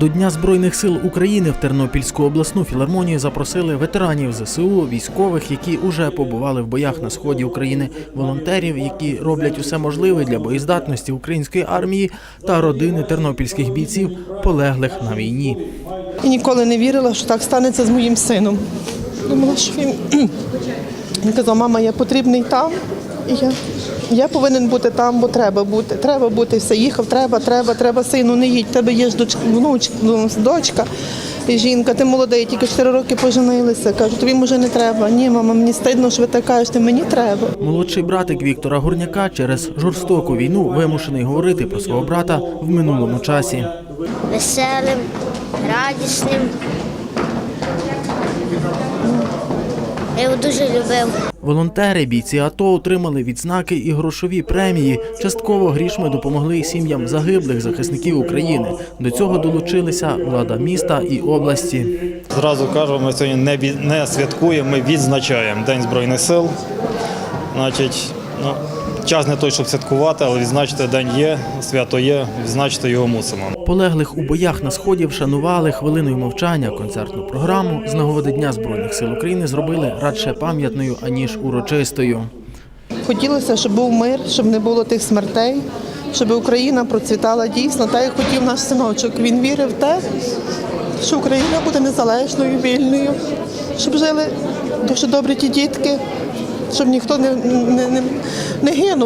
До Дня Збройних сил України в Тернопільську обласну філармонію запросили ветеранів ЗСУ, військових, які уже побували в боях на сході України, волонтерів, які роблять усе можливе для боєздатності української армії, та родини тернопільських бійців, полеглих на війні. І ніколи не вірила, що так станеться з моїм сином. Думала, що він, він казав, мама, я потрібний там, я, я повинен бути там, бо треба бути. Треба бути, все їхав, треба, треба, треба, сину, не їдь, тебе є ж дочка, внучка, ну, дочка. І жінка, ти молодий, тільки 4 роки поженилися. Кажу, тобі може не треба. Ні, мама, мені стидно, що ви так кажете, мені треба. Молодший братик Віктора Гурняка через жорстоку війну вимушений говорити про свого брата в минулому часі. веселим, радісним. Я його дуже любив. Волонтери, бійці АТО отримали відзнаки і грошові премії. Частково грішми допомогли сім'ям загиблих захисників України. До цього долучилися влада міста і області. Зразу кажу, ми сьогодні не, святкуємо, ми відзначаємо День Збройних сил. Значить, ну, час не той, щоб святкувати, але відзначити день є, свято є, відзначити його мусимо. Полеглих у боях на сході вшанували хвилиною мовчання. Концертну програму з нагоди Дня Збройних сил України зробили радше пам'ятною аніж урочистою. Хотілося, щоб був мир, щоб не було тих смертей, щоб Україна процвітала дійсно, так як хотів наш синочок. Він вірив в те, що Україна буде незалежною, вільною, щоб жили дуже добрі ті дітки, щоб ніхто не, не, не, не гинув.